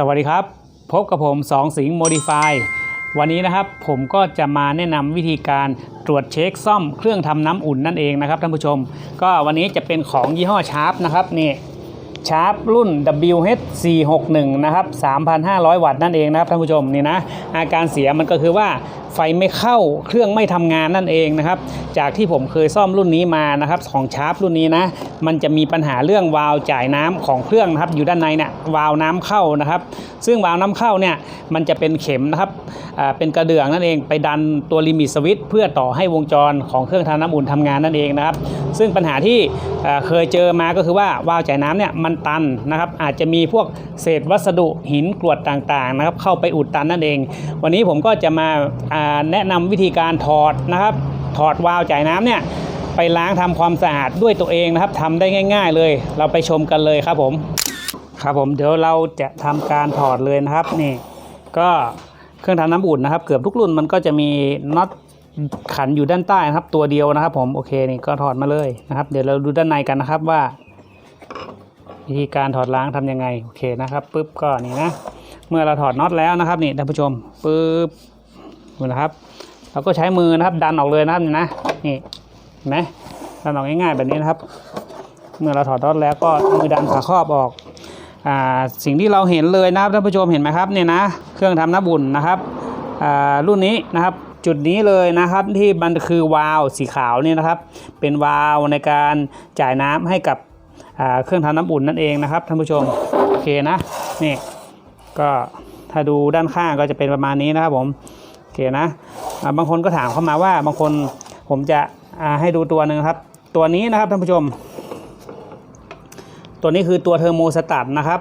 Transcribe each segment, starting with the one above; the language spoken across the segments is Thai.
สวัสดีครับ พบกับผมสองสิงห์โมดิฟายวันนี้นะครับผมก็จะมาแนะนำวิธีการตรวจเช็คซ่อมเครื่องทำน้ำอุ่นนั่นเองนะครับท่านผู้ชม ก็วันนี้จะเป็นของยี่ห้อชาร์ปนะครับนี่ชาร์ปรุ่น WH461 นะครับ 3,500 วัตต์นั่นเองนะครับท่านผู้ชมนี่นะอาการเสียมันก็คือว่า ไฟไม่เข้าเครื่องไม่ทำงานนั่นเองนะครับจากที่ผมเคยซ่อมรุ่นนี้มานะครับของชาร์ปรุ่นนี้นะมันจะมีปัญหาเรื่องวาล์วจ่ายน้ำของเครื่องนะครับอยู่ด้านในเนี่ยวาล์วน้ำเข้านะครับ ซึ่งวาล์วน้ำเข้าเนี่ยมันจะเป็นเข็มนะครับอ่าเป็นกระเดื่องนั่นเองไปดันตัวลิมิตสวิตช์เพื่อต่อให้วงจรของเครื่องทำน้ำอุ่นทำงานนั่นเองนะครับ ซึ่งปัญหาที่เคยเจอมาก็คือว่าวาล์วจ่ายน้ำเนี่ยมันตันนะครับอาจจะมีพวกเศษวัสดุหินกรวดต่างๆนะครับเข้าไปอุดตันนั่นเอง วันนี้ผมก็จะมาอ่าแนะนำวิธีการถอดนะครับ ถอดวาล์วจ่ายน้ำเนี่ยไปล้างทำความสะอาดด้วยตัวเองนะครับทำได้ง่าย ๆเลย เราไปชมกันเลยครับผมครับผมเดี๋ยวเราจะทำการถอดเลยนะครับนี่ ก็เครื่องทำน้ำอุ่นนะครับ เกือบทุกรุ่นมันก็จะมีน็อตขันอยู่ด้านใต้นะครับ ตัวเดียวนะครับ ผมโอเคนี่ก็ถอดมาเลยนะครับ เดี๋ยวเราดูด้านในกันนะครับว่าวิธีการถอดล้างทำยังไงโอเคนะครับปุ๊บก็นี่นะเมื่อเราถอดน็อตแล้วนะครับนี่ท่านผู้ชมปุ๊บ ดูนะครับ เราก็ใช้มือนะครับ ดันออกเลยนะครับนี่นะนี่เห็นไหมดันออกง่ายๆแบบนี้นะครับ เมื่อเราถอดน็อตแล้วก็มือดันฝาครอบออกอ่าสิ่งที่เราเห็นเลยนะครับท่านผู้ชมเห็นไหมครับเนี่ยนะเครื่องทำน้ำบุ่นนะครับอ่ารุ่นนี้นะครับจุดนี้เลยนะครับที่มันคือวาล์วสีขาวนี่นะครับ เป็นวาล์วในการจ่ายน้ำให้กับเครื่องทำน้ำอุ่นนั่นเองนะครับท่านผู้ชมโอเคนะนี่ก็ถ้าดูด้านข้างก็จะเป็นประมาณนี้นะครับผม เคนะบางคนก็ถามเข้ามาว่าบางคนผมจะให้ดูตัวหนึ่งครับ ตัวนี้นะครับท่านผู้ชม ตัวนี้คือตัวเทอร์โมสตัตนะครับ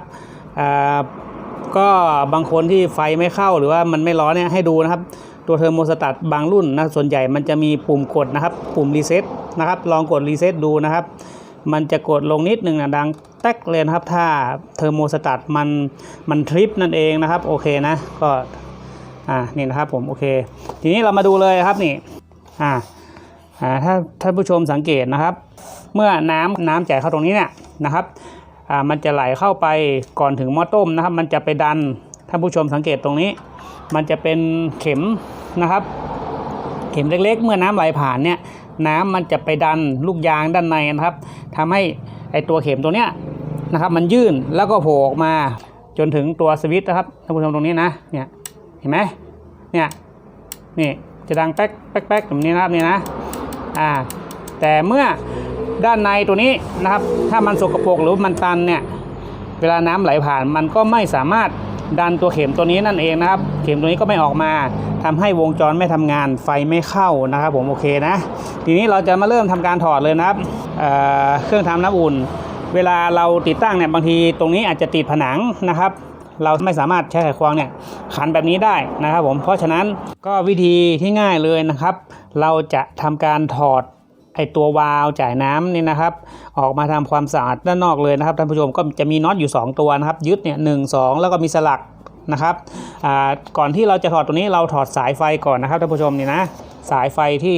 ก็บางคนที่ไฟไม่เข้าหรือว่ามันไม่ร้อนเนี่ยให้ดูนะครับ ตัวเทอร์โมสตัตบางรุ่นนะส่วนใหญ่มันจะมีปุ่มกดนะครับ ปุ่มรีเซ็ตนะครับลองกดรีเซ็ตดูนะครับ มันจะกดลงนิดหนึ่งนะดังแต๊กเลยนะครับ ถ้าเทอร์โมสตัตมันมันทริปนั่นเองนะครับ โอเคนะก็ อ่านี่นะครับผมโอเค ทีนี้เรามาดูเลยครับนี่อ่าอ่าถ้าท่านผู้ชมสังเกตนะครับ เมื่อน้ำน้ำจ่ายเข้าตรงนี้เนี่ยนะครับอ่ามันจะไหลเข้าไปก่อนถึงหม้อต้มนะครับ มันจะไปดันท่านผู้ชมสังเกตตรงนี้ มันจะเป็นเข็มนะครับ เข็มเล็กๆ เมื่อน้ำไหลผ่านเนี่ยน้ำมันจะไปดันลูกยางด้านในนะครับทำให้ไอตัวเข็มตัวเนี้ยนะครับ มันยื่นแล้วก็โผล่ออกมาจนถึงตัวสวิตช์นะครับท่านผู้ชมตรงนี้นะเนี่ย ห็นไหมเนี่ยนี่จะดังแป๊กแป๊กแป๊กแบบนี้นะครับนี่นะอ่าแต่เมื่อด้านในตัวนี้นะครับ ถ้ามันสกปรกหรือมันตันเนี่ยเวลาน้ำไหลผ่านมันก็ไม่สามารถดันตัวเข็มตัวนี้นั่นเองนะครับ เข็มตัวนี้ก็ไม่ออกมาทำให้วงจรไม่ทำงานไฟไม่เข้านะครับ ผมโอเคนะ ทีนี้เราจะมาเริ่มทำการถอดเลยนะครับเเครื่องทำน้ำอุ่น เวลาเราติดตั้งเนี่ยบางทีตรงนี้อาจจะติดผนังนะครับ เราไม่สามารถใช้ไขควงเนี่ยขันแบบนี้ได้นะครับผมเพราะฉะนั้นก็วิธีที่ง่ายเลยนะครับ เราจะทำการถอดไอตัววาล์วจ่ายน้ำนี่นะครับ ออกมาทำความสะอาดด้านนอกเลยนะครับท่านผู้ชมก็จะมีน็อตอยู่ 2 ตัวนะครับ ยึดเนี่ยหนึ่งสองแล้วก็มีสลักนะครับก่อนที่เราจะถอดตัวนี้เราถอดสายไฟก่อนนะครับท่านผู้ชมนี่นะสายไฟที่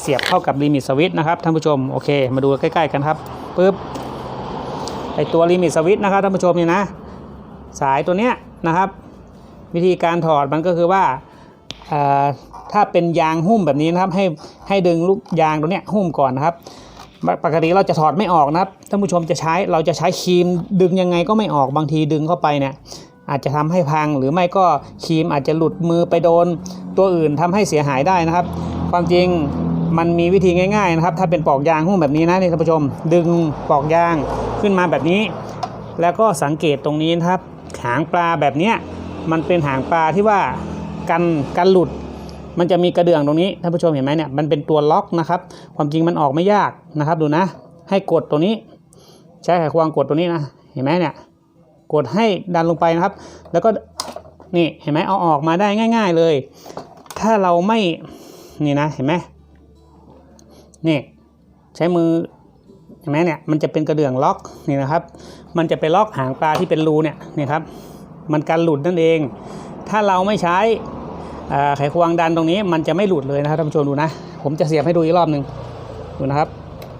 เสียบเข้ากับลิมิตสวิตช์นะครับท่านผู้ชมโอเค มาดูใกล้ ๆ กันครับปึ๊บไอตัวลิมิตสวิตช์นะครับท่านผู้ชมนี่นะ สายตัวเนี้ยนะครับ วิธีการถอดมันก็คือว่าถ้าเป็นยางหุ้มแบบนี้นะครับ ให้ให้ดึงลูกยางตัวเนี้ยหุ้มก่อนนะครับ ปกติเราจะถอดไม่ออกนะครับท่านผู้ชมจะใช้เราจะใช้ครีมดึงยังไงก็ไม่ออกบางทีดึงเข้าไปเนี่ยอาจจะทำให้พังหรือไม่ก็ครีมอาจจะหลุดมือไปโดนตัวอื่นทำให้เสียหายได้นะครับ ความจริงมันมีวิธีง่ายๆนะครับ ถ้าเป็นปอกยางหุ้มแบบนี้นะนี่ท่านผู้ชม ดึงปอกยางขึ้นมาแบบนี้ แล้วก็สังเกตตรงนี้นะครับ หางปลาแบบเนี้ยมันเป็นหางปลาที่ว่ากันกันหลุด มันจะมีกระเดื่องตรงนี้ท่านผู้ชมเห็นไหมเนี่ยมันเป็นตัวล็อกนะครับ ความจริงมันออกไม่ยากนะครับดูนะ ให้กดตัวนี้ ใช้ไขควงกดตัวนี้นะเห็นไหมเนี่ยกดให้ดันลงไปนะครับ แล้วก็นี่เห็นไหมเอาออกมาได้ง่าย ๆเลย ถ้าเราไม่นี่นะเห็นไหมนี่ใช้มือ เห็นไหมเนี่ยมันจะเป็นกระเดื่องล็อกนี่นะครับ มันจะไปล็อกหางปลาที่เป็นรูเนี่ยนี่ครับ มันกันหลุดนั่นเอง ถ้าเราไม่ใช้ไขควงดันตรงนี้ มันจะไม่หลุดเลยนะครับท่านผู้ชมดูนะ ผมจะเสียบให้ดูอีกรอบหนึ่งดูนะครับ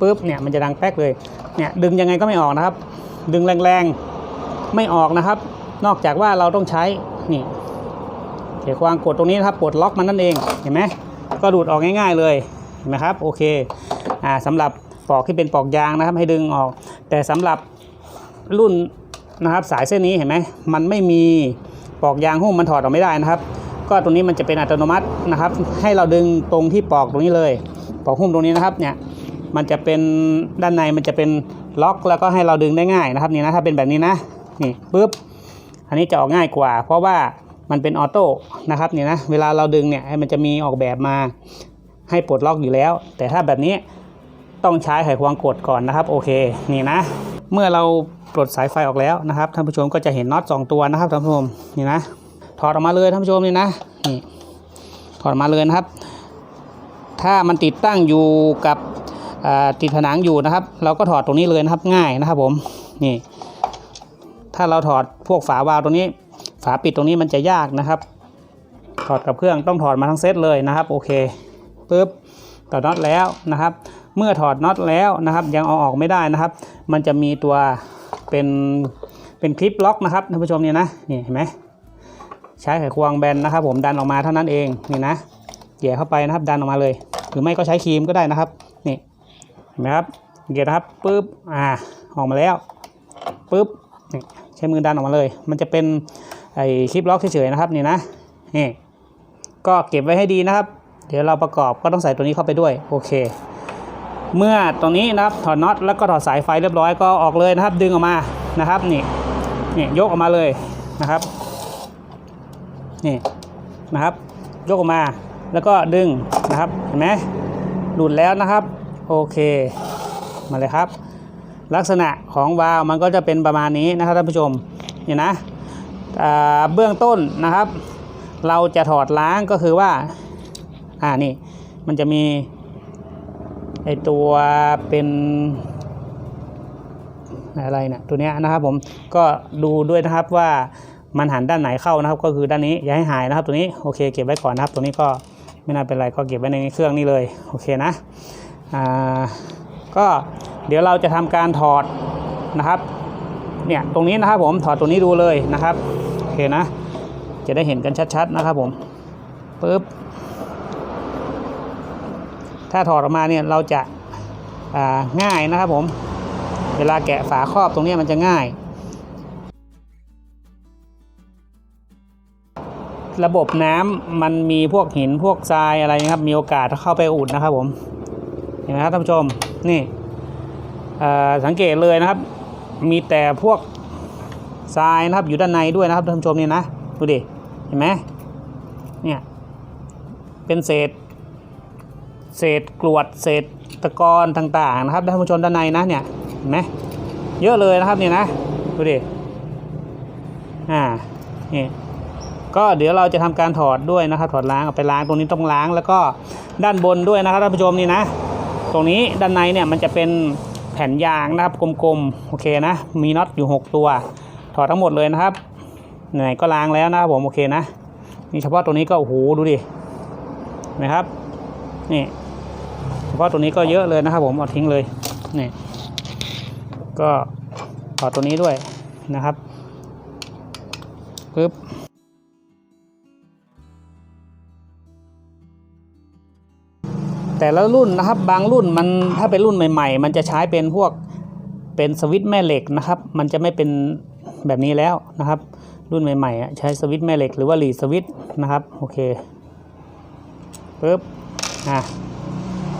ปุ๊บเนี่ยมันจะดังแป๊กเลยเนี่ยดึงยังไงก็ไม่ออกนะครับ ดึงแรงๆไม่ออกนะครับ นอกจากว่าเราต้องใช้นี่เขียควางกดตรงนี้นะครับปลดล็อกมันนั่นเองเห็นไหมก็ดูดออกง่าย ๆเลยเห็นไหมครับโอเคอ่าสำหรับ ปอกที่เป็นปอกยางนะครับ ให้ดึงออก แต่สำหรับรุ่นนะครับสายเส้นนี้เห็นไหมมันไม่มีปอกยางหุ้มมันถอดออกไม่ได้นะครับ ก็ตรงนี้มันจะเป็นอัตโนมัตินะครับ ให้เราดึงตรงที่ปอกตรงนี้เลย ปอกหุ้มตรงนี้นะครับเนี่ยมันจะเป็นด้านในมันจะเป็นล็อกแล้วก็ให้เราดึงได้ง่ายนะครับนี่นะถ้าเป็นแบบนี้นะนี่ปุ๊บอันนี้จะออกง่ายกว่า เพราะว่ามันเป็นออโต้นะครับนี่นะเวลาเราดึงเนี่ยมันจะมีออกแบบมาให้ปลดล็อกอยู่แล้ว แต่ถ้าแบบนี้ ต้องใช้ไขควงกดก่อนนะครับโอเคนี่นะ เมื่อเราปลดสายไฟออกแล้วนะครับท่านผู้ชมก็จะเห็นน็อตสองตัวนะครับท่านผู้ชมนี่นะถอดออกมาเลยท่านผู้ชมนี่นะนี่ถอดมาเลยนะครับ ถ้ามันติดตั้งอยู่กับติดผนังอยู่นะครับ เราก็ถอดตรงนี้เลยนะครับง่ายนะครับผมนี่ ถ้าเราถอดพวกฝาวาล์วตรงนี้ ฝาปิดตรงนี้มันจะยากนะครับ ถอดกับเครื่องต้องถอดมาทั้งเซตเลยนะครับ โอเคปุ๊บถอดน็อตแล้วนะครับ เมื่อถอดน็อตแล้วนะครับ ยังเอาออกไม่ได้นะครับ มันจะมีตัวเป็นเป็นคลิปล็อกนะครับท่านผู้ชมเนี่ยนะนี่เห็นไหมใช้ไขควงแบนนะครับ ผมดันออกมาเท่านั้นเองนี่นะเหยียเข้าไปนะครับ ดันออกมาเลย หรือไม่ก็ใช้ครีมก็ได้นะครับนี่เห็นไหมครับเหยียนะครับปุ๊บอ่าออกมาแล้วปุ๊บนี่ใช้มือดันออกมาเลย มันจะเป็นไอ้คลิปล็อกเฉยๆนะครับนี่นะนี่ก็เก็บไว้ให้ดีนะครับ เดี๋ยวเราประกอบก็ต้องใส่ตัวนี้เข้าไปด้วยโอเค เมื่อตรงนี้นะครับถอดน็อตแล้วก็ถอดสายไฟเรียบร้อยก็ออกเลยนะครับ ดึงออกมานะครับนี่นี่ยกออกมาเลยนะครับนี่นะครับ ยกออกมาแล้วก็ดึงนะครับเห็นไหมหลุดแล้วนะครับโอเคมาเลยครับ ลักษณะของวาล์วมันก็จะเป็นประมาณนี้นะครับท่านผู้ชมนี่นะเบื้องต้นนะครับ เราจะถอดล้างก็คือว่าอ่านี่มันจะมี ไอตัวเป็นอะไรเนี่ยตัวเนี้ยนะครับผมก็ดูด้วยนะครับว่ามันหันด้านไหนเข้านะครับ ก็คือด้านนี้อย่าให้หายนะครับ ตัวนี้โอเค เก็บไว้ก่อนนะครับ ตัวนี้ก็ไม่น่าเป็นไรก็เก็บไว้ในเครื่องนี้เลยโอเคนะอ่าก็เดี๋ยวเราจะทำการถอดนะครับเนี่ยตรงนี้นะครับผมถอดตัวนี้ดูเลยนะครับโอเคนะ จะได้เห็นกันชัดๆนะครับผมปึ๊บ ถ้าถอดออกมาเนี่ยเราจะาง่ายนะครับผม เวลาแกะฝาครอบตรงนี้มันจะง่าย ระบบน้ำมันมีพวกหินพวกทรายอะไรนะครับ มีโอกาสเข้าไปอุดนะครับผมเห็นไหมครับท่านผู้ชมนี่สังเกตเลยนะครับ มีแต่พวกทรายนะครับอยู่ด้านในด้วยนะครับท่านผู้ชมนี่นะดูดิเห็นไหมเนี่ยเป็นเศษ เศษกรวดเศษตะกอนต่างๆนะครับท่านผู้ชมด้านในนะเนี่ยเห็นไหมเยอะเลยนะครับเนี่ยนะดูดิอ่านี่ก็เดี๋ยวเราจะทำการถอดด้วยนะครับถอดล้างเอาไปล้างตรงนี้ต้องล้างแล้วก็ด้านบนด้วยนะครับท่านผู้ชมนี่นะ ตรงนี้ด้านในเนี่ยมันจะเป็นแผ่นยางนะครับกลมๆโอเคนะ มีน็อตอยู่ 6 ตัว ถอดทั้งหมดเลยนะครับไหนก็ล้างแล้วนะครับผมโอเคนะนี่เฉพาะตัวนี้ก็โอ้โหดูดิเห็นะครับนี่ พาะตัวนี้ก็เยอะเลยนะครับผมเอาทิ้งเลยนี่ก็ถอดตัวนี้ด้วยนะครับปึ๊บแต่ละรุ่นนะครับบางรุ่นมันถ้าเป็นรุ่นใหม่ ๆ มันจะใช้เป็นพวกเป็นสวิตช์แม่เหล็กนะครับ มันจะไม่เป็นแบบนี้แล้วนะครับ รุ่นใหม่ๆอ่ใช้สวิตช์แม่เหล็กหรือว่าหลีสวิตช์นะครับโอเคปึ๊บอะ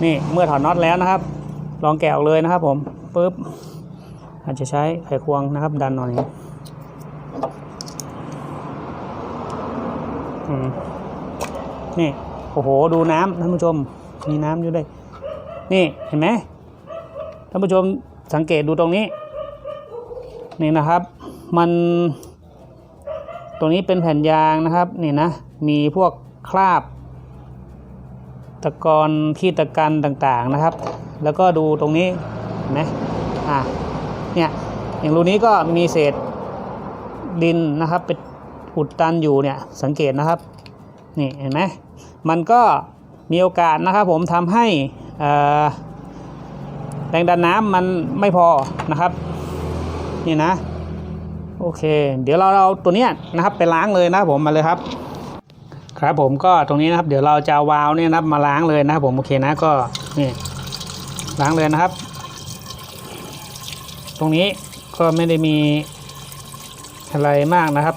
นี่เมื่อถอดน็อตแล้วนะครับ ลองแกะออกเลยนะครับ ผมปึ๊บอาจจะใช้ไขควงนะครับ ดันหน่อยนี่โอ้โหดูน้ำท่านผู้ชมมีน้ำอยู่ด้วยนี่เห็นไหมท่านผู้ชมสังเกตดูตรงนี้ นี่นะครับ มันตรงนี้เป็นแผ่นยางนะครับ นี่นะ มีพวกคราบ ตะกอนขี้ตะกันต่างๆนะครับ แล้วก็ดูตรงนี้เห็นไหมอะเนี่ยอย่างรูนี้ก็มีเศษดินนะครับเป็นอุดตันอยู่เนี่ยสังเกตนะครับนี่เห็นไหมมันก็มีโอกาสนะครับผมทำให้แรงดันน้ำมันไม่พอนะครับนี่นะโอเค เดี๋ยวเราเอาตัวเนี้ยนะครับไปล้างเลยนะครับผมมาเลยครับ ครับผมก็ตรงนี้นะครับ เดี๋ยวเราจะวาล์วเนี่ยนะครับมาล้างเลยนะครับผมโอเคนะก็นี่ล้างเลยนะครับ ตรงนี้ก็ไม่ได้มีอะไรมากนะครับ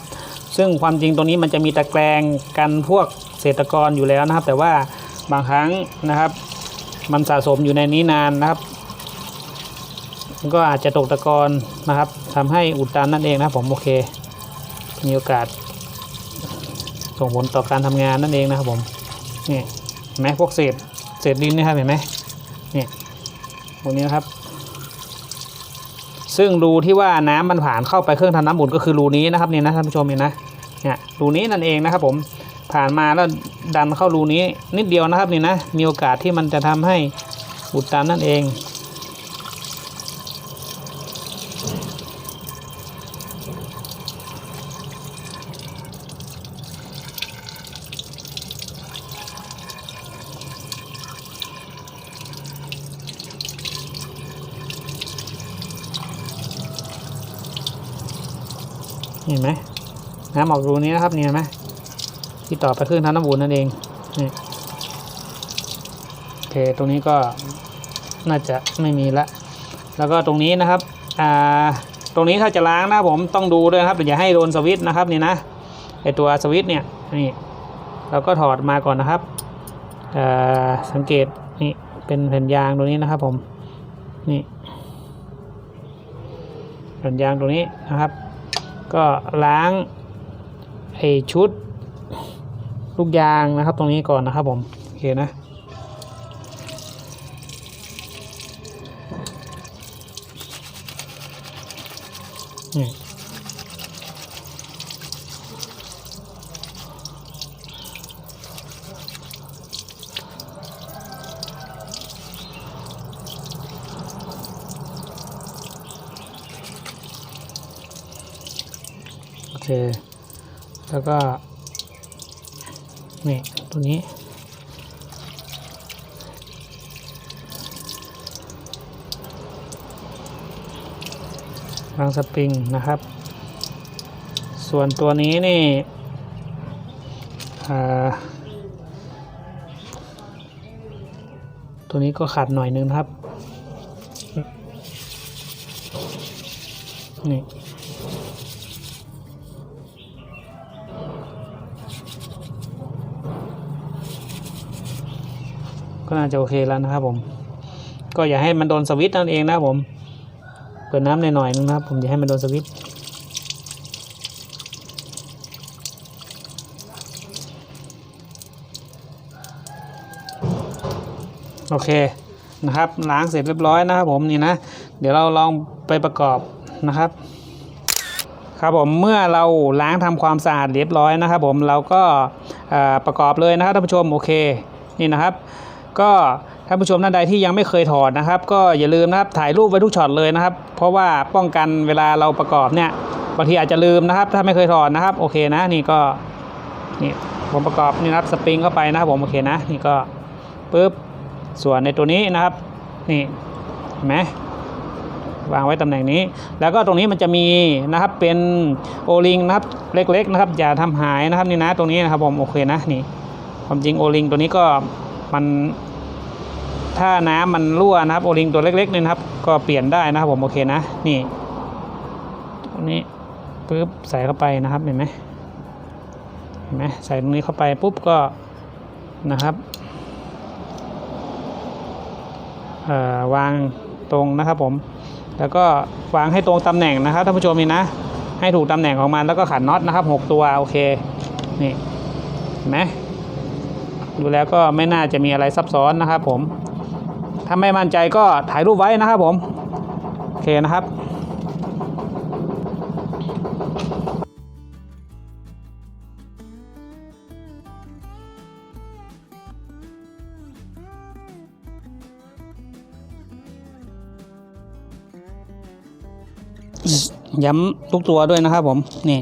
ซึ่งความจริงตรงนี้มันจะมีตะแกรงกันพวกเศษตะกอนอยู่แล้วนะครับ แต่ว่าบางครั้งนะครับ มันสะสมอยู่ในนี้นานนะครับก็อาจจะตกตะกอนนะครับทำให้อุดตันนั่นเองนะผมโอเค มีโอกาส ส่งผลต่อการทำงานนั่นเองนะครับผมนี่เห็นไหมพวกเศษเศษดินนี่ครับเห็นไหมนี่พวกนี้นะครับ ซึ่งรูที่ว่าน้ำมันผ่านเข้าไปเครื่องทำน้ำอุ่นก็คือรูนี้นะครับนี่นะท่านผู้ชมเห็นนะเนี่ยรูนี้นั่นเองนะครับผมผ่านมาแล้วดันเข้ารูนี้นิดเดียวนะครับนี่นะมีโอกาสที่มันจะทำให้อุดตันนั่นเอง น้ำออกรูนี้นะครับนี่เห็นไหมที่ต่อไปเครื่องน้ำอุ่นนั่นเองนี่โอเคตรงนี้ก็น่าจะไม่มีละ แล้วก็ตรงนี้นะครับอ่าตรงนี้ถ้าจะล้างนะผมต้องดูด้วยครับอย่าให้โดนสวิตช์นะครับนี่นะไอตัวสวิตช์เนี่ยนี่เราก็ถอดมาก่อนนะครับสังเกตนี่เป็นแผ่นยางตรงนี้นะครับผมนี่แผ่นยางตรงนี้นะครับ ก็ล้าง ไอชุดลูกยางนะครับ ตรงนี้ก่อนนะครับผมโอเคนะนี่โอเค แล้ว ก็นี่ตัวนี้รางสปริงนะครับ ส่วนตัวนี้นี่ตัวนี้ก็ขาดหน่อยนึงครับ นี่ ก็น่าจะโอเคแล้วนะครับผม ก็อย่าให้มันโดนสวิตช์นั่นเองนะผม เปิดน้ำหน่อยๆนึงนะครับผมอย่าให้มันโดนสวิตช์โอเคนะครับล้างเสร็จเรียบร้อยนะครับผมนี่นะ เดี๋ยวเราลองไปประกอบนะครับ ครับผมเมื่อเราล้างทำความสะอาดเรียบร้อยนะครับ ผมเราก็ประกอบเลยนะครับท่านผู้ชมโอเคนี่นะครับ ก็ท่านผู้ชมท่านใดที่ยังไม่เคยถอดนะครับ ก็อย่าลืมนะครับถ่ายรูปไว้ทุกช็อตเลยนะครับ เพราะว่าป้องกันเวลาเราประกอบเนี่ยบางทีอาจจะลืมนะครับ ถ้าไม่เคยถอดนะครับโอเคนะนี่ก็นี่ผมประกอบนี่นะครับสปริงเข้าไปนะครับผมโอเคนะนี่ก็ปึ๊บส่วนในตัวนี้นะครับนี่เห็นไหมวางไว้ตำแหน่งนี้ แล้วก็ตรงนี้มันจะมีนะครับเป็นโอลิงนะครับเล็กๆนะครับอย่าทำหายนะครับนี่นะตรงนี้นะครับผมโอเคนะนี่ความจริงโอลิงตัวนี้ก็ มันถ้าน้ำมันรั่วนะครับ โอลิงตัวเล็กๆนี่นะครับ ก็เปลี่ยนได้นะครับผมโอเคนะนี่ตรงนี้ปึ๊บใส่เข้าไปนะครับเห็นไหมเห็นไหมใส่ตรงนี้เข้าไปปุ๊บก็นะครับเอ่อวางตรงนะครับผม แล้วก็วางให้ตรงตำแหน่งนะครับท่านผู้ชมนี่นะ ให้ถูกตำแหน่งของมันแล้วก็ขันน็อตนะครับหกตัวโอเค นี่เห็นไหม ดูแล้วก็ไม่น่าจะมีอะไรซับซ้อนนะครับผม ถ้าไม่มั่นใจก็ถ่ายรูปไว้นะครับผม โอเคนะครับย้ำทุกตัวด้วยนะครับผมนี่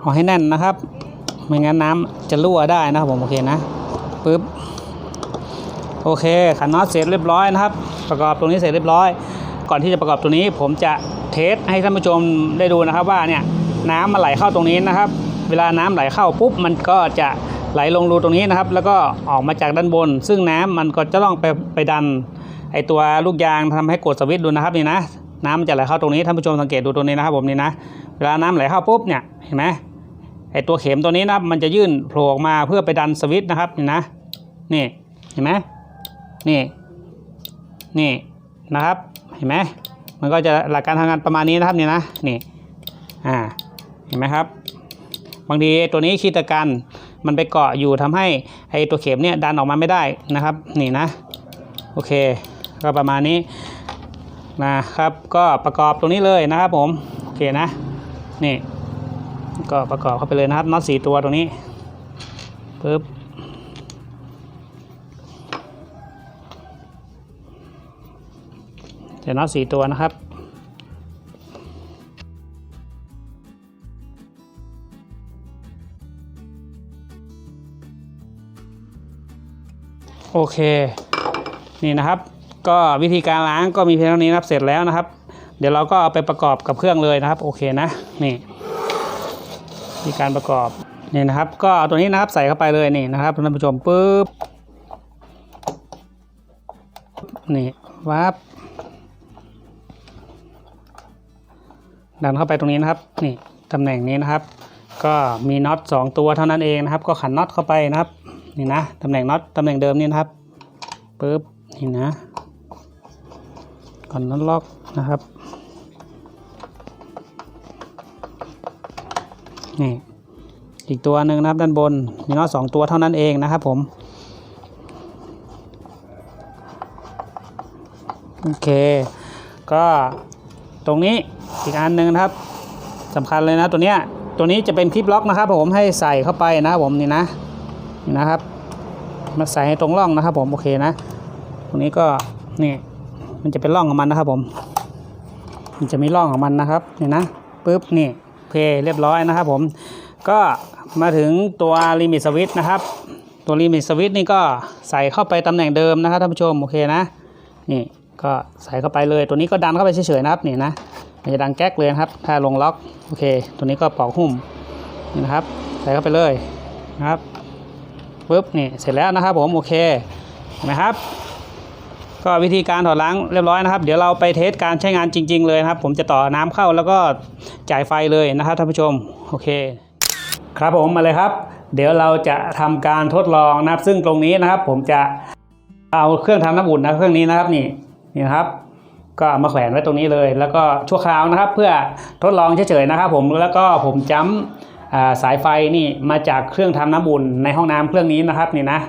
เอให้แน่นนะครับ ไม่งั้นน้ำจะรั่วได้นะครับผมโอเคนะ ปึ๊บโอเคขันน็อตเสร็จเรียบร้อยนะครับ ประกอบตรงนี้เสร็จเรียบร้อย ก่อนที่จะประกอบตัวนี้ผมจะเทสให้ท่านผู้ชมได้ดูนะครับว่าเนี่ยน้ำมันไหลเข้าตรงนี้นะครับ เวลาน้ำไหลเข้าปุ๊บมันก็จะไหลลงรูตรงนี้นะครับ แล้วก็ออกมาจากด้านบน ซึ่งน้ำมันก็จะต้องไปไปดันไอตัวลูกยางทำให้กดสวิตช์ดูนะครับนี่นะ น้ำมันจะไหลเข้าตรงนี้ท่านผู้ชมสังเกตดูตรงนี้นะครับผมนี่นะเวลาน้ำไหลเข้าปุ๊บเนี่ยเห็นไหมไอตัวเข็มตัวนี้นะครับมันจะยื่นโผล่ออกมาเพื่อไปดันสวิตช์นะครับนี่นะ นี่เห็นไหมนี่นี่นะครับเห็นไหมมันก็จะหลักการทำงานประมาณนี้นะครับนี่นะนี่อ่าเห็นไหมครับ บางทีตัวนี้คีตะกันมันไปเกาะอยู่ทำให้ไอตัวเข็มเนี่ยดันออกมาไม่ได้นะครับนี่นะโอเคก็ประมาณนี้นะครับก็ประกอบตรงนี้เลยนะครับผมโอเคนะนี่ก็ประกอบเข้าไปเลยนะครับน็อตสี่ตัวตรงนี้ปึ๊บ เดี๋ยวน็อตสี่ตัวนะครับโอเค นี่นะครับ ก็วิธีการล้างก็มีเพียงเท่านี้นะครับเสร็จแล้วนะครับ เดี๋ยวเราก็เอาไปประกอบกับเครื่องเลยนะครับ โอเคนะนี่มีการประกอบนี่นะครับ ก็เอาตัวนี้นะครับใส่เข้าไปเลยนี่นะครับท่านผู้ชมปุ๊บนี่วับ ดันเข้าไปตรงนี้นะครับ นี่ตำแหน่งนี้นะครับ ก็มีน็อต2ตัวเท่านั้นเองนะครับ ก็ขันน็อตเข้าไปนะครับ นี่นะตำแหน่งน็อตตำแหน่งเดิมนี่นะครับปึ๊บนี่นะก่อนน็อตล็อกนะครับนี่อีกตัวหนึ่งนะครับด้านบนมีน็อตสองตัวเท่านั้นเองนะครับผมโอเค ก็ ตรงนี้อีกอันหนึ่งนะครับสำคัญเลยนะตัวเนี้ยตัวนี้จะเป็นคลิปล็อกนะครับ ผมให้ใส่เข้าไปนะครับผมนี่นะนี่นะครับ มาใส่ให้ตรงร่องนะครับผมโอเคนะ ตรงนี้ก็นี่มันจะเป็นร่องของมันนะครับผม มันจะมีร่องของมันนะครับนี่นะปุ๊บนี่เคเรียบร้อยนะครับผมก็มาถึงตัวลิมิตสวิตช์นะครับ ตัวลิมิตสวิตช์นี่ก็ใส่เข้าไปตำแหน่งเดิมนะครับท่านผู้ชมโอเคนะนี่ ก็ใส่เข้าไปเลย ตัวนี้ก็ดันเข้าไปเฉยๆนะครับนี่นะมันจะดังแก๊กเลยนะครับ ถ้าลงล็อกโอเค ตัวนี้ก็ปอกหุ้มนี่นะครับ ใส่เข้าไปเลยนะครับปุ๊บนี่เสร็จแล้วนะครับผมโอเคเห็นไหมครับ ก็วิธีการถอดล้างเรียบร้อยนะครับ เดี๋ยวเราไปเทสการใช้งานจริง ๆ เลยนะครับ ผมจะต่อน้ำเข้าแล้วก็จ่ายไฟเลยนะครับท่านผู้ชมโอเค ครับผมมาเลยครับ เดี๋ยวเราจะทำการทดลองนะครับ ซึ่งตรงนี้นะครับ ผมจะเอาเครื่องทำน้ำอุ่นนะเครื่องนี้นะครับนี่ นี่นะครับ ก็มาแขวนไว้ตรงนี้เลย แล้วก็ชั่วคราวนะครับ เพื่อทดลองเฉยๆนะครับ ผมแล้วก็ผมจ้ำาสายไฟนี่มาจากเครื่องทำน้ำอุ่นในห้องน้ำเครื่องนี้นะครับนี่นะ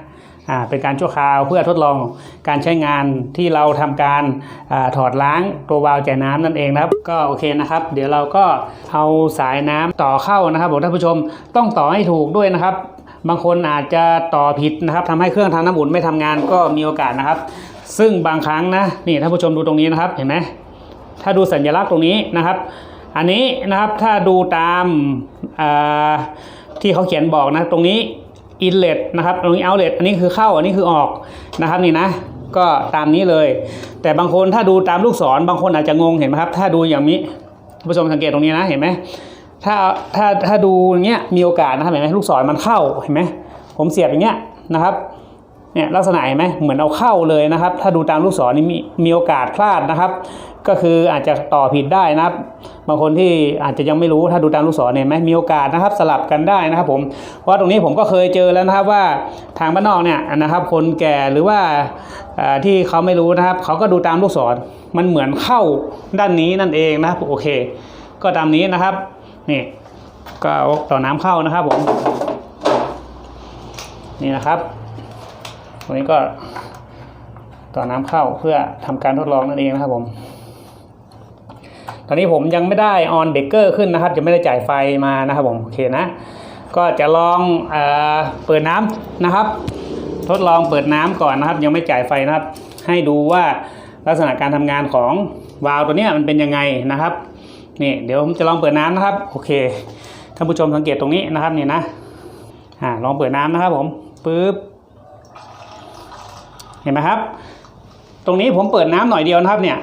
เป็นการชั่วคราวเพื่อทดลองการใช้งานที่เราทำการอาถอดล้างตัววาล์วจ่ายน้ำนั่นเองนะครับ ก็โอเคนะครับ เดี๋ยวเราก็เอาสายน้ำต่อเข้านะครับผมท่านผู้ชมต้องต่อให้ถูกด้วยนะครับ บางคนอาจจะต่อผิดนะครับทำให้เครื่องทำน้ำอุ่นไม่ทำงานก็มีโอกาสนะครับ ซึ่งบางครั้งนะนี่ท่านผู้ชมดูตรงนี้นะครับเห็นไหมถ้าดูสัญลักษณ์ตรงนี้นะครับ อันนี้นะครับถ้าดูตามที่เขาเขียนบอกนะตรงนี้ inlet นะครับตรงนี้ outlet อันนี้คือเข้าอันนี้คือออกนะครับนี่นะก็ตามนี้เลย แต่บางคนถ้าดูตามลูกศรบางคนอาจจะงงเห็นไหมครับ ถ้าดูอย่างนี้ท่านผู้ชมสังเกตตรงนี้นะเห็นไหมถ้าถ้าถ้าดูอย่างเงี้ยมีโอกาสนะครับเห็นไหมลูกศรมันเข้าเห็นไหมผมเสียบอย่างเงี้ยนะครับ เนี่ยลักษณะเห็นไหมเหมือนเอาเข้าเลยนะครับ ถ้าดูตามลูกศรนี่มีมีโอกาสพลาดนะครับ ก็คืออาจจะต่อผิดได้นะครับ บางคนที่อาจจะยังไม่รู้ถ้าดูตามลูกศรเนี่ยเห็นไหมมีโอกาสนะครับสลับกันได้นะครับ ผมเพราะว่าตรงนี้ผมก็เคยเจอแล้วนะครับว่าทางบ้านนอกเนี่ยนะครับ คนแก่หรือว่าที่เขาไม่รู้นะครับ เขาก็ดูตามลูกศรมันเหมือนเข้าด้านนี้นั่นเองนะครับโอเค ก็ตามนี้นะครับนี่ก็ต่อน้ำเข้านะครับผมนี่นะครับ ตรงนี้ก็ต่อน้ำเข้าเพื่อทำการทดลองนั่นเองนะครับผม ตอนนี้ผมยังไม่ได้ออนเบเกอร์ขึ้นนะครับ จะไม่ได้จ่ายไฟมานะครับผมโอเคนะ ก็จะลองเอเปิดน้ำนะครับ ทดลองเปิดน้ำก่อนนะครับ ยังไม่จ่ายไฟนะครับ ให้ดูว่าลักษณะการทำงานของวาล์วตัวนี้มันเป็นยังไงนะครับนี่เดี๋ยวผมจะลองเปิดน้ำนะครับโอเคท่านผู้ชมสังเกตตรงนี้นะครับนี่นะอ่าลองเปิดน้ำนะครับผมปึ๊บ เห็นไหมครับ ตรงนี้ผมเปิดน้ำหน่อยเดียวนะครับเนี่ย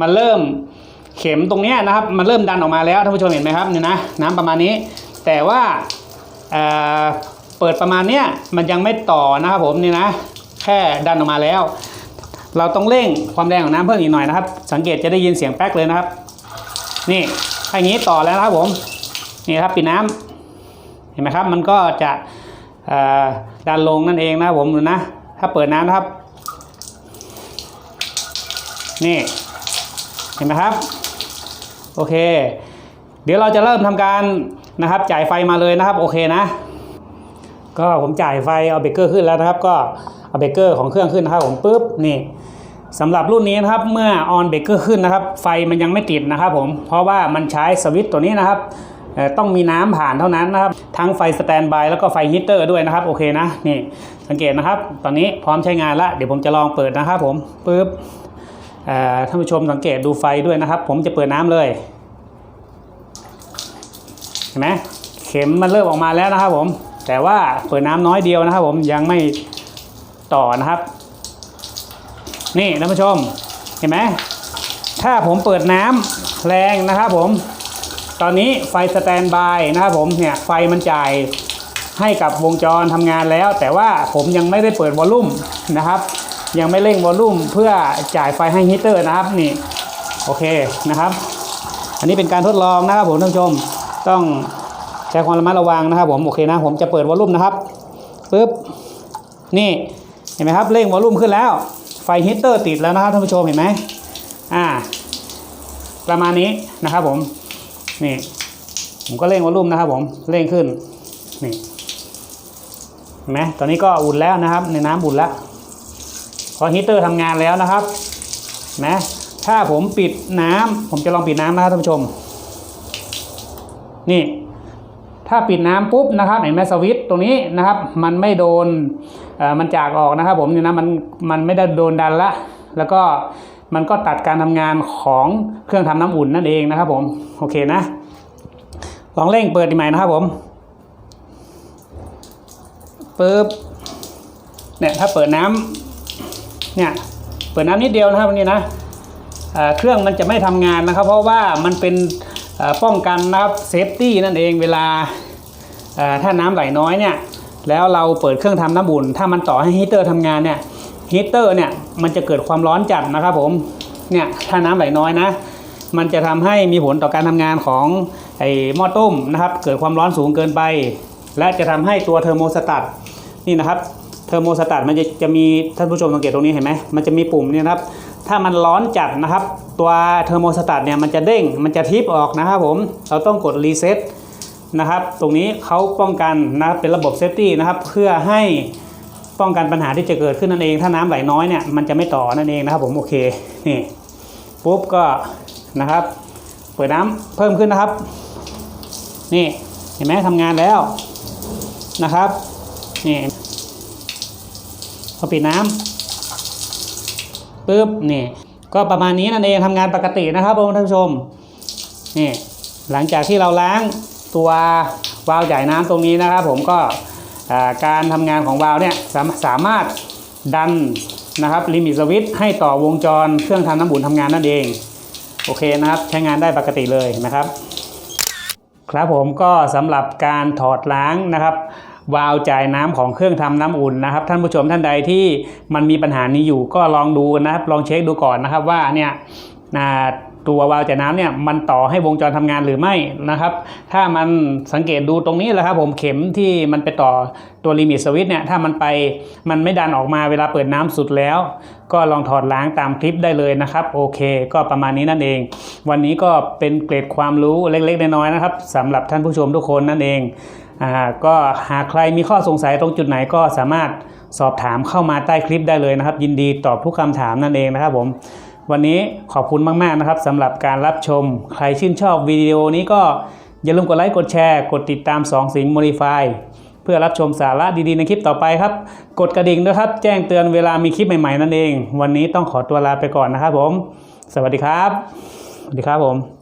มันเริ่มเข็มตรงนี้นะครับมันเริ่มดันออกมาแล้วท่านผู้ชมเห็นไหมครับเนี่ยนะน้ำประมาณนี้ แต่ว่าเเปิดประมาณเนี้ยมันยังไม่ต่อนะครับผมนี่นะแค่ดันออกมาแล้ว เราต้องเร่งความแรงของน้ำเพิ่มอีกหน่อยนะครับ สังเกตจะได้ยินเสียงแป๊กเลยนะครับ นี่ถ้าอย่างนี้ต่อแล้วนะครับผมนี่ครับปิดน้ำเห็นไหมครับมันก็จะดันลงนั่นเองนะครับผมนะถ้าเปิดน้ำนะครับ นี่เห็นไหมครับ โอเค เดี๋ยวเราจะเริ่มทำการนะครับ จ่ายไฟมาเลยนะครับ โอเคนะ ก็ผมจ่ายไฟเอาเบรกเกอร์ขึ้นแล้วนะครับ ก็เอาเบรกเกอร์ของเครื่องขึ้นนะครับ ผมปุ๊บนี่สำหรับรุ่นนี้นะครับเมื่อออนเบรกเกอร์ขึ้นนะครับ ไฟมันยังไม่ติดนะครับ ผมเพราะว่ามันใช้สวิตช์ตัวนี้นะครับต้องมีน้ำผ่านเท่านั้นนะครับ ทั้งไฟสแตนบายแล้วก็ไฟฮีเตอร์ด้วยนะครับ โอเคนะนี่สังเกตนะครับ ตอนนี้พร้อมใช้งานแล้วเดี๋ยวผมจะลองเปิดนะครับ ผมปุ๊บ ท่านผู้ชมสังเกตดูไฟด้วยนะครับ ผมจะเปิดน้ำเลย เห็นไหมเข็มมันเริ่มออกมาแล้วนะครับผม แต่ว่าเปิดน้ำน้อยเดียวนะครับ ผมยังไม่ต่อนะครับ นี่ท่านผู้ชมเห็นไหมถ้าผมเปิดน้ำแรงนะครับผม ตอนนี้ไฟสแตนบายนะครับผมเนี่ยไฟมันจ่ายให้กับวงจรทำงานแล้ว แต่ว่าผมยังไม่ได้เปิดวอลลุ่มนะครับ ยังไม่เร่งวอลลุ่มเพื่อจ่ายไฟให้ฮีเตอร์นะครับนี่โอเคนะครับ อันนี้เป็นการทดลองนะครับผมท่านผู้ชมต้องใช้ความระมัดระวังนะครับผมโอเคนะผมจะเปิดวอลลุ่มนะครับปึ๊บนี่เห็นไหมครับเร่งวอลลุ่มขึ้นแล้ว ไฟฮีเตอร์ติดแล้วนะครับท่านผู้ชมเห็นไหมอ่าประมาณนี้นะครับผมนี่ผมก็เร่งวอลลุ่มนะครับผมเร่งขึ้นนี่เห็นไหมตอนนี้ก็อุ่นแล้วนะครับในน้ำอุ่นแล้ว พอฮีเตอร์ทำงานแล้วนะครับนะถ้าผมปิดน้ำผมจะลองปิดน้ำนะครับท่านผู้ชม นี่ ถ้าปิดน้ำปุ๊บนะครับเห็นไหมสวิตช์ตรงนี้นะครับ มันไม่โดนมันจากออกนะครับผมเนี่ยนะมันมันไม่ได้โดนดันละ แล้วก็มันก็ตัดการทำงานของเครื่องทำน้ำอุ่นนั่นเองนะครับผมโอเคนะ ลองเร่งเปิดดีไหม่นะครับผมปึ๊บเนี่ยถ้าเปิดน้ำ เนี่ยเปิดน้ำนิดเดียวนะครับวันนี้นะเครื่องมันจะไม่ทำงานนะครับ เพราะว่ามันเป็นป้องกันนะครับเซฟตี้นั่นเองเวลาถ้าน้ำไหลน้อยเนี่ยแล้วเราเปิดเครื่องทำน้ำบุ่นถ้ามันต่อให้ฮีเตอร์ทำงานเนี่ยฮีเตอร์เนี่ยมันจะเกิดความร้อนจัดนะครับผมเนี่ยถ้าน้ำไหลน้อยนะ มันจะทำให้มีผลต่อการทำงานของไอ้หม้อต้มนะครับ เกิดความร้อนสูงเกินไป และจะทำให้ตัวเทอร์โมสตัตนี่นะครับ เทอร์โมสตัตมันจะจะมีท่านผู้ชมสังเกตตรงนี้เห็นไหมมันจะมีปุ่มเนี่ยครับ ถ้ามันร้อนจัดนะครับ ตัวเทอร์โมสตัตเนี่ยมันจะเด้งมันจะทิปออกนะครับผมเราต้องกดรีเซ็ตนะครับ ตรงนี้เขาป้องกันนะครับเป็นระบบเซฟตี้นะครับ เพื่อให้ป้องกันปัญหาที่จะเกิดขึ้นนั่นเอง ถ้าน้ำไหลน้อยเนี่ยมันจะไม่ต่อนั่นเองนะครับผมโอเคนี่ปุ๊บก็นะครับ เปิดน้ำเพิ่มขึ้นนะครับ นี่เห็นไหมทำงานแล้วนะครับนี่ พอปิดน้ำปุ๊บนี่ก็ประมาณนี้นั่นเองทำงานปกตินะครับท่านผู้ชมนี่หลังจากที่เราล้างตัววาล์วจ่ายน้ำตรงนี้นะครับ ผมก็การทำงานของวาล์วเนี่ยสามสามารถดันนะครับลิมิตสวิตช์ให้ต่อวงจรเครื่องทำน้ำบุ่นทำงานนั่นเอง โอเคนะครับ ใช้งานได้ปกติเลยนไหมครับ ครับผมก็สำหรับการถอดล้างนะครับ วาล์วจ่ายน้ำของเครื่องทำน้ำอุ่นนะครับ ท่านผู้ชมท่านใดที่มันมีปัญหานี้อยู่ก็ลองดูนะครับ ลองเช็คดูก่อนนะครับว่าเนี่ยตัววาล์วจ่ายน้ำเนี่ยมันต่อให้วงจรทำงานหรือไม่นะครับ ถ้ามันสังเกตดูตรงนี้แหละครับผมเข็มที่มันไปต่อตัวลิมิตสวิตช์เนี่ยถ้ามันไปมันไม่ดันออกมาเวลาเปิดน้ำสุดแล้ว ก็ลองถอดล้างตามคลิปได้เลยนะครับ โอเค ก็ประมาณนี้นั่นเอง วันนี้ก็เป็นเกร็ดความรู้เล็กๆน้อยๆนะครับสำหรับท่านผู้ชมทุกคนนั่นเอง ก็หากใครมีข้อสงสัยตรงจุดไหนก็สามารถสอบถามเข้ามาใต้คลิปได้เลยนะครับ ยินดีตอบทุกคำถามนั่นเองนะครับผมวันนี้ขอบคุณมาก ๆ นะครับสำหรับการรับชม ใครชื่นชอบวิดีโอนี้ก็อย่าลืมกดไลค์ กดแชร์ กดติดตาม 2 สิงห์ Modify เพื่อรับชมสาระดี ๆ ในคลิปต่อไปครับ กดกระดิ่งด้วยครับ แจ้งเตือนเวลามีคลิปใหม่ ๆ นั่นเอง วันนี้ต้องขอตัวลาไปก่อนนะครับผม สวัสดีครับ สวัสดีครับผม